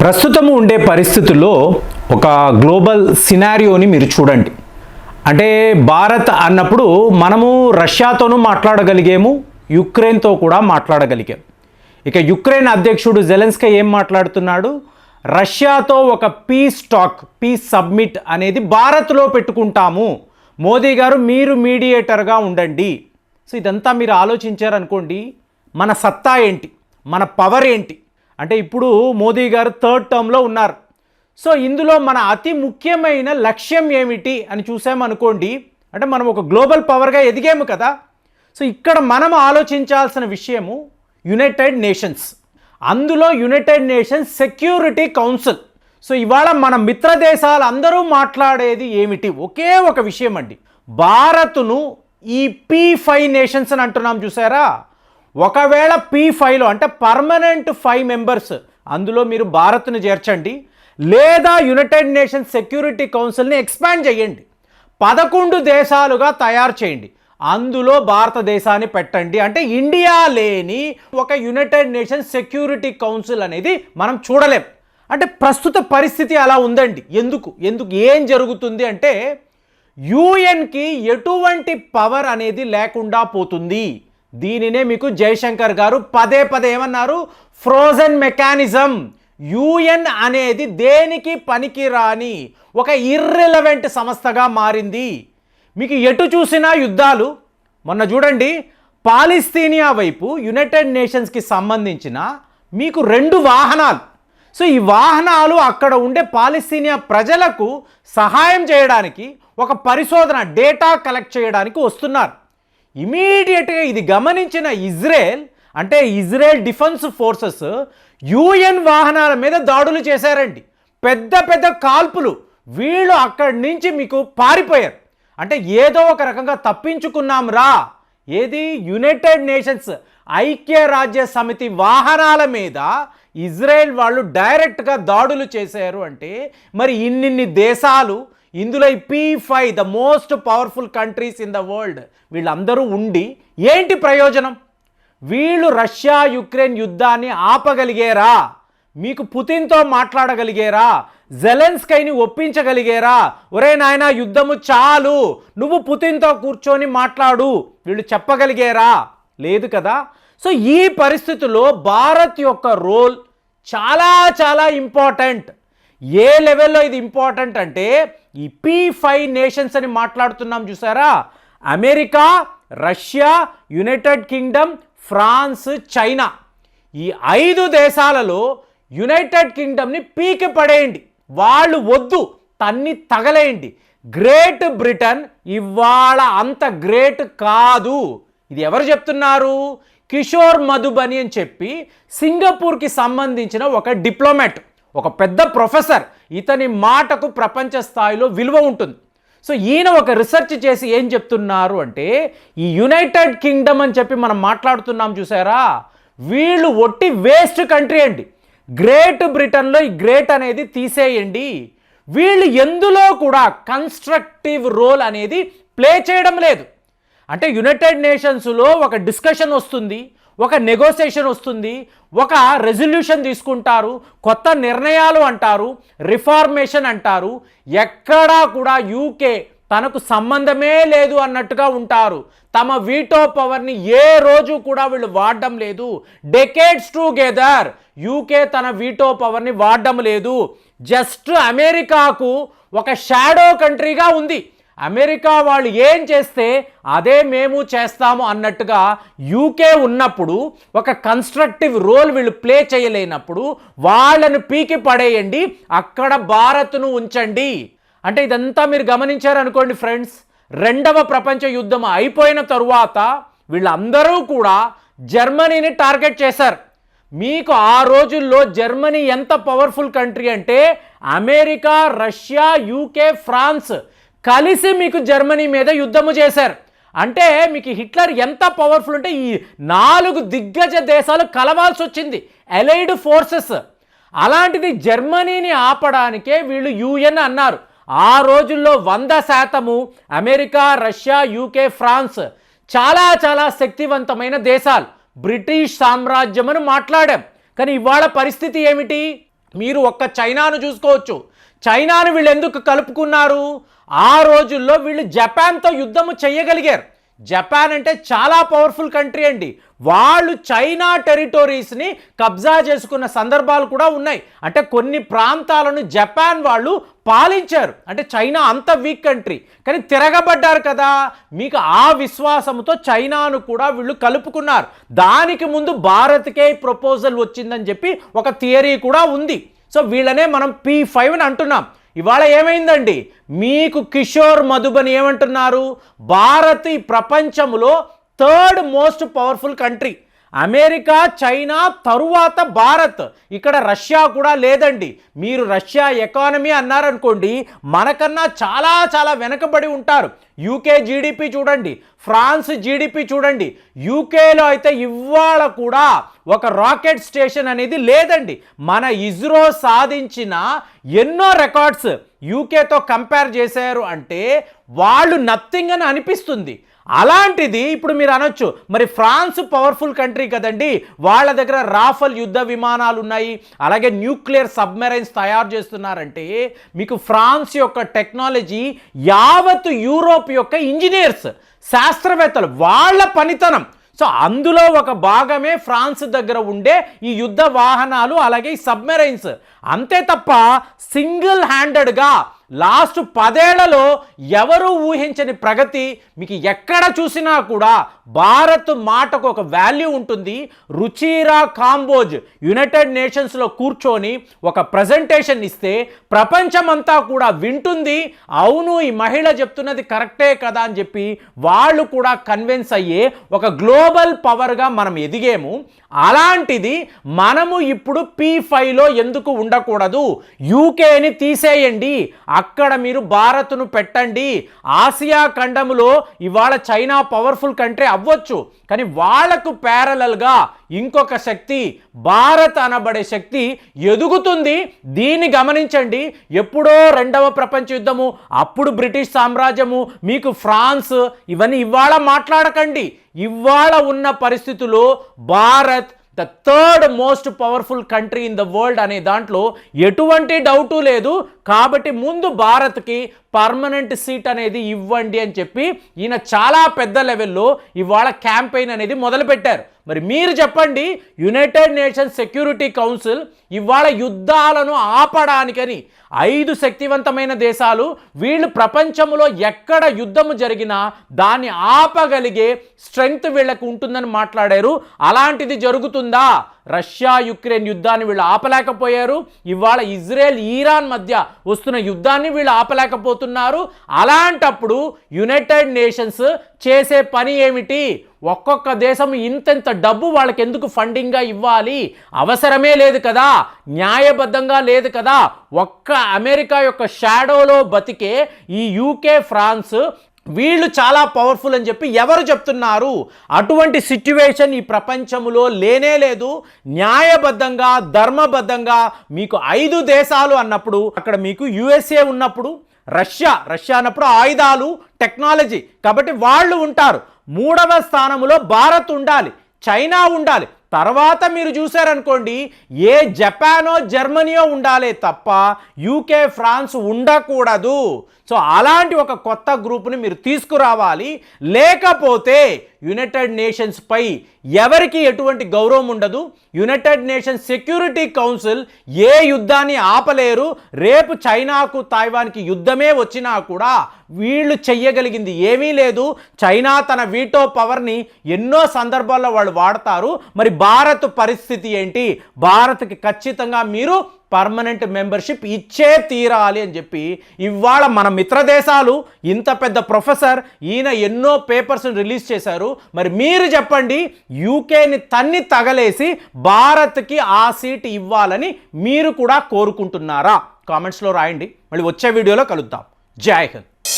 ప్రస్తుతము ఉండే పరిస్థితుల్లో ఒక గ్లోబల్ సినారియోని మీరు చూడండి. అంటే భారత్ అన్నప్పుడు మనము రష్యాతోనూ మాట్లాడగలిగాము యుక్రెయిన్తో కూడా మాట్లాడగలిగాం. ఇక యుక్రెయిన్ అధ్యక్షుడు జెలెన్స్కీ ఏం మాట్లాడుతున్నాడు? రష్యాతో ఒక పీస్ టాక్ పీస్ సబ్మిట్ అనేది భారత్లో పెట్టుకుంటాము. మోదీ గారు మీరు మీడియేటర్గా ఉండండి. సో ఇదంతా మీరు ఆలోచించారనుకోండి మన సత్తా ఏంటి? మన పవర్ ఏంటి? అంటే ఇప్పుడు మోదీ గారు థర్డ్ టర్మ్లో ఉన్నారు. సో ఇందులో మన అతి ముఖ్యమైన లక్ష్యం ఏమిటి అని చూసామనుకోండి అంటే మనం ఒక గ్లోబల్ పవర్గా ఎదిగాము కదా. సో ఇక్కడ మనం ఆలోచించాల్సిన విషయము యునైటెడ్ నేషన్స్. అందులో united nations security council. So ఇవాళ మన మిత్ర దేశాలు అందరూ మాట్లాడేది ఏమిటి? ఒకే ఒక విషయం అండి భారత్ను ఈ పీ ఫైవ్ నేషన్స్ అని అంటున్నాం చూసారా? ఒకవేళ పీ ఫైవ్లో అంటే పర్మనెంట్ ఫైవ్ మెంబర్స్ అందులో మీరు భారత్ను చేర్చండి లేదా యునైటెడ్ నేషన్స్ సెక్యూరిటీ కౌన్సిల్ని ఎక్స్పాండ్ చేయండి. పదకొండు దేశాలుగా తయారు చేయండి. అందులో భారతదేశాన్ని పెట్టండి. అంటే ఇండియా లేని ఒక యునైటెడ్ నేషన్స్ సెక్యూరిటీ కౌన్సిల్ అనేది మనం చూడలేం. అంటే ప్రస్తుత పరిస్థితి అలా ఉందండి. ఎందుకు? ఎందుకు? ఏం జరుగుతుంది అంటే యుఎన్కి ఎటువంటి పవర్ అనేది లేకుండా పోతుంది. దీనినే మీకు జయశంకర్ గారు పదే పదే ఏమన్నారు? ఫ్రోజన్ మెకానిజం యుఎన్ అనేది దేనికి పనికిరాని ఒక ఇర్రెలవెంట్ సంస్థగా మారింది. మీకు ఎటు చూసినా యుద్ధాలు మొన్న చూడండి పాలిస్తీనియా వైపు యునైటెడ్ నేషన్స్కి సంబంధించిన మీకు రెండు వాహనాలు. సో ఈ వాహనాలు అక్కడ ఉండే పాలిస్తీనియా ప్రజలకు సహాయం చేయడానికి ఒక పరిశోధన డేటా కలెక్ట్ చేయడానికి వస్తున్నారు. ఇమీడియట్గా ఇది గమనించిన ఇజ్రాయెల్ అంటే ఇజ్రాయెల్ డిఫెన్స్ ఫోర్సెస్ యుఎన్ వాహనాల మీద దాడులు చేశారండి. పెద్ద పెద్ద కాల్పులు. వీళ్ళు అక్కడి నుంచి మీకు పారిపోయారు. అంటే ఏదో ఒక రకంగా తప్పించుకున్నాం రా. ఏది? యునైటెడ్ నేషన్స్ ఐక్యరాజ్య సమితి వాహనాల మీద ఇజ్రాయెల్ వాళ్ళు డైరెక్ట్గా దాడులు చేశారు అంటే మరి ఇన్నిన్ని దేశాలు ఇందులో ఈ P five the most powerful countries in the world వీళ్ళందరూ ఉండి ఏంటి ప్రయోజనం? వీళ్ళు రష్యా యుక్రెయిన్ యుద్ధాన్ని ఆపగలిగేరా? మీకు పుతిన్తో మాట్లాడగలిగేరా? జెలెన్స్కైని ఒప్పించగలిగేరా? ఒరే నాయన యుద్ధము చాలు. నువ్వు పుతిన్తో కూర్చొని మాట్లాడు. వీళ్ళు చెప్పగలిగేరా? లేదు కదా? సో ఈ పరిస్థితుల్లో భారత్ యొక్క రోల్ చాలా చాలా ఇంపార్టెంట్ ఏ లెవెల్లో ఇది ఇంపార్టెంట్ అంటే ఈ పీ ఫైవ్ నేషన్స్ అని మాట్లాడుతున్నాం చూసారా? America Russia United Kingdom France China. ఈ ఐదు దేశాలలో యునైటెడ్ కింగ్డమ్ని పీకి పడేయండి. వాళ్ళు వద్దు తన్ని తగలేయండి. గ్రేట్ బ్రిటన్ ఇవాళ అంత గ్రేట్ కాదు. ఇది ఎవరు చెప్తున్నారు? కిషోర్ మధుబని అని చెప్పి సింగపూర్కి సంబంధించిన ఒక డిప్లొమాట్. ఒక పెద్ద ప్రొఫెసర్ ఇతని మాటకు ప్రపంచ స్థాయిలో విలువ ఉంటుంది. సో ఈయన ఒక రీసెర్చ్ చేసి ఏం చెప్తున్నారు అంటే ఈ యునైటెడ్ కింగ్డమ్ అని చెప్పి మనం మాట్లాడుతున్నాం చూసారా? వీళ్ళు ఒట్టి వేస్ట్ కంట్రీ అండి. గ్రేట్ బ్రిటన్లో ఈ గ్రేట్ అనేది తీసేయండి. వీళ్ళు ఎందులో కూడా కన్స్ట్రక్టివ్ రోల్ అనేది ప్లే చేయడం లేదు. అంటే యునైటెడ్ నేషన్స్లో ఒక డిస్కషన్ వస్తుంది. ఒక నెగోసియేషన్ వస్తుంది ఒక రెజల్యూషన్ తీసుకుంటారు కొత్త నిర్ణయాలు అంటారు రిఫార్మేషన్ అంటారు ఎక్కడా కూడా యూకే తనకు సంబంధమే లేదు అన్నట్టుగా ఉంటారు. తమ వీటో పవర్ని ఏ రోజు కూడా వీళ్ళు వాడడం లేదు. డెకేడ్స్ టుగెదర్ యూకే తన వీటో పవర్ని వాడడం లేదు. జస్ట్ అమెరికాకు ఒక షాడో కంట్రీగా ఉంది. అమెరికా వాళ్ళు ఏం చేస్తే అదే మేము చేస్తాము అన్నట్టుగా యూకే ఉన్నప్పుడు ఒక కన్స్ట్రక్టివ్ రోల్ వీళ్ళు ప్లే చేయలేనప్పుడు వాళ్ళను పీకి పడేయండి అక్కడ భారత్ను ఉంచండి. అంటే ఇదంతా మీరు గమనించారనుకోండి ఫ్రెండ్స్ రెండవ ప్రపంచ యుద్ధం అయిపోయిన తరువాత వీళ్ళందరూ కూడా జర్మనీని టార్గెట్ చేశారు. మీకు ఆ రోజుల్లో జర్మనీ ఎంత పవర్ఫుల్ కంట్రీ అంటే అమెరికా రష్యా యూకే ఫ్రాన్స్ కలిసి మీకు జర్మనీ మీద యుద్ధము చేశారు. అంటే మీకు హిట్లర్ ఎంత పవర్ఫుల్ అంటే ఈ నాలుగు దిగ్గజ దేశాలు కలవాల్సి వచ్చింది. ఎలైడ్ ఫోర్సెస్ అలాంటిది జర్మనీని ఆపడానికే వీళ్ళు యుఎన్ అన్నారు. ఆ రోజుల్లో వంద శాతము అమెరికా రష్యా యూకే ఫ్రాన్స్ చాలా చాలా శక్తివంతమైన దేశాలు. బ్రిటిష్ సామ్రాజ్యం అని మాట్లాడాం. కానీ ఇవాళ పరిస్థితి ఏమిటి? మీరు ఒక్క చైనాను చూసుకోవచ్చు. చైనాను వీళ్ళు ఎందుకు కలుపుకున్నారు? ఆ రోజుల్లో వీళ్ళు జపాన్తో యుద్ధము చేయగలిగారు. జపాన్ అంటే చాలా పవర్ఫుల్ కంట్రీ అండి. వాళ్ళు చైనా టెరిటోరీస్ని కబ్జా చేసుకున్న సందర్భాలు కూడా ఉన్నాయి. అంటే కొన్ని ప్రాంతాలను జపాన్ వాళ్ళు పాలించారు. అంటే చైనా అంత వీక్ కంట్రీ. కానీ తిరగబడ్డారు కదా. మీకు ఆ విశ్వాసంతో చైనాను కూడా వీళ్ళు కలుపుకున్నారు. దానికి ముందు భారత్కే ప్రపోజల్ వచ్చిందని చెప్పి ఒక థియరీ కూడా ఉంది. సో వీళ్ళనే మనం పీ ఫైవ్ అని అంటున్నాం. ఇవాళ ఏమైందండి? మీకు కిషోర్ మధుబని ఏమంటున్నారు? భారత్ ఈ ప్రపంచంలో third most powerful country America China తరువాత భారత్. ఇక్కడ రష్యా కూడా లేదండి. మీరు రష్యా ఎకానమీ అన్నారనుకోండి మనకన్నా చాలా చాలా వెనకబడి ఉంటారు. యూకే జీడిపి చూడండి ఫ్రాన్స్ జీడిపి చూడండి. యూకేలో అయితే ఇవాళ కూడా ఒక రాకెట్ స్టేషన్ అనేది లేదండి. మన ఇస్రో సాధించిన ఎన్నో రికార్డ్స్ యూకేతో కంపేర్ చేశారు అంటే వాళ్ళు నథింగ్ అని అనిపిస్తుంది. అలాంటిది ఇప్పుడు మీరు అనొచ్చు. మరి ఫ్రాన్స్ పవర్ఫుల్ కంట్రీ కదండి. వాళ్ళ దగ్గర రాఫల్ యుద్ధ విమానాలు ఉన్నాయి. అలాగే న్యూక్లియర్ సబ్మెరైన్స్ తయారు చేస్తున్నారంటే మీకు ఫ్రాన్స్ యొక్క టెక్నాలజీ యావత్ యూరోప్ యొక్క ఇంజనీర్స్ శాస్త్రవేత్తలు వాళ్ళ పనితనం. సో అందులో ఒక భాగమే ఫ్రాన్స్ దగ్గర ఉండే ఈ యుద్ధ వాహనాలు అలాగే ఈ సబ్మెరైన్స్. అంతే తప్ప సింగిల్ హ్యాండెడ్గా లాస్ట్ పదేళ్ళలో ఎవరు ఊహించని ప్రగతి మీకు ఎక్కడ చూసినా కూడా భారత్ మాటకు ఒక వాల్యూ ఉంటుంది. రుచిరా కాంబోజ్ యునైటెడ్ నేషన్స్లో కూర్చొని ఒక ప్రజెంటేషన్ ఇస్తే ప్రపంచమంతా కూడా వింటుంది. అవును ఈ మహిళ చెప్తున్నది కరెక్టే కదా అని చెప్పి వాళ్ళు కూడా కన్విన్స్ అయ్యే ఒక గ్లోబల్ పవర్గా మనం ఎదిగేము. అలాంటిది మనము ఇప్పుడు పీ ఫైవ్లో ఎందుకు ఉండకూడదు? యూకేని తీసేయండి. అక్కడ మీరు భారత్ను పెట్టండి. ఆసియా ఖండములో ఇవాళ చైనా పవర్ఫుల్ కంట్రీ అవ్వచ్చు. కానీ వాళ్ళకు ప్యారలల్గా ఇంకొక శక్తి భారత్ అనబడే శక్తి ఎదుగుతుంది. దీన్ని గమనించండి. ఎప్పుడో రెండవ ప్రపంచ యుద్ధము అప్పుడు బ్రిటిష్ సామ్రాజ్యము మీకు ఫ్రాన్స్ ఇవన్నీ ఇవాళ మాట్లాడకండి. ఇవాళ ఉన్న పరిస్థితుల్లో Bharat the third most powerful country in the world అనే దాంట్లో ఎటువంటి డౌటు లేదు. కాబట్టి ముందు భారత్కి పర్మనెంట్ సీట్ అనేది ఇవ్వండి అని చెప్పి ఈయన చాలా పెద్ద లెవెల్లో ఇవాళ క్యాంపెయిన్ అనేది మొదలుపెట్టారు. మరి మీరు చెప్పండి యునైటెడ్ నేషన్స్ సెక్యూరిటీ కౌన్సిల్ ఇవాళ యుద్ధాలను ఆపడానికని ఐదు శక్తివంతమైన దేశాలు వీళ్ళు ప్రపంచంలో ఎక్కడ యుద్ధము జరిగినా దాన్ని ఆపగలిగే స్ట్రెంగ్త్ వీళ్ళకు ఉంటుందని మాట్లాడారు. అలాంటిది జరుగుతుందా? రష్యా యుక్రెయిన్ యుద్ధాన్ని వీళ్ళు ఆపలేకపోయారు. ఇవాళ ఇజ్రాయెల్ ఈరాన్ మధ్య వస్తున్న యుద్ధాన్ని వీళ్ళు ఆపలేకపోతున్నారు. అలాంటప్పుడు యునైటెడ్ నేషన్స్ చేసే పని ఏమిటి? ఒక్కొక్క దేశం ఇంతెంత డబ్బు వాళ్ళకి ఎందుకు ఫండింగ్గా ఇవ్వాలి? అవసరమే లేదు కదా. న్యాయబద్ధంగా లేదు కదా. ఒక్క అమెరికా యొక్క షాడోలో బతికే ఈ యూకే ఫ్రాన్స్ వీళ్ళు చాలా పవర్ఫుల్ అని చెప్పి ఎవరు చెప్తున్నారు? అటువంటి సిట్యువేషన్ ఈ ప్రపంచంలో లేనే లేదు. న్యాయబద్ధంగా ధర్మబద్ధంగా మీకు ఐదు దేశాలు అన్నప్పుడు అక్కడ మీకు యుఎస్ఏ ఉన్నప్పుడు రష్యా రష్యా అన్నప్పుడు ఆయుధాలు టెక్నాలజీ కాబట్టి వాళ్ళు ఉంటారు. మూడవ స్థానంలో భారత్ ఉండాలి. చైనా ఉండాలి. తర్వాత మీరు చూసారనుకోండి ఏ జపానో జర్మనీయో ఉండాలి తప్ప యూకే ఫ్రాన్స్ ఉండకూడదు. సో అలాంటి ఒక కొత్త గ్రూప్ని మీరు తీసుకురావాలి. లేకపోతే యునైటెడ్ నేషన్స్ పై ఎవరికి ఎటువంటి గౌరవం ఉండదు. యునైటెడ్ నేషన్స్ సెక్యూరిటీ కౌన్సిల్ ఏ యుద్ధాన్ని ఆపలేరు. రేపు చైనాకు తైవాన్కి యుద్ధమే వచ్చినా కూడా వీళ్ళు చెయ్యగలిగింది ఏమీ లేదు. చైనా తన వీటో పవర్ని ఎన్నో సందర్భాల్లో వాళ్ళు వాడతారు. మరి భారత్ పరిస్థితి ఏంటి? భారత్కి ఖచ్చితంగా మీరు పర్మనెంట్ మెంబర్షిప్ ఇచ్చే తీరాలి అని చెప్పి ఇవాళ మన మిత్ర దేశాలు ఇంత పెద్ద ప్రొఫెసర్ ఈయన ఎన్నో పేపర్స్ని రిలీజ్ చేశారు. మరి మీరు చెప్పండి యూకేని తన్ని తగలేసి భారత్కి ఆ సీట్ ఇవ్వాలని మీరు కూడా కోరుకుంటున్నారా? కామెంట్స్లో రాయండి. మళ్ళీ వచ్చే వీడియోలో కలుద్దాం. జై హింద్.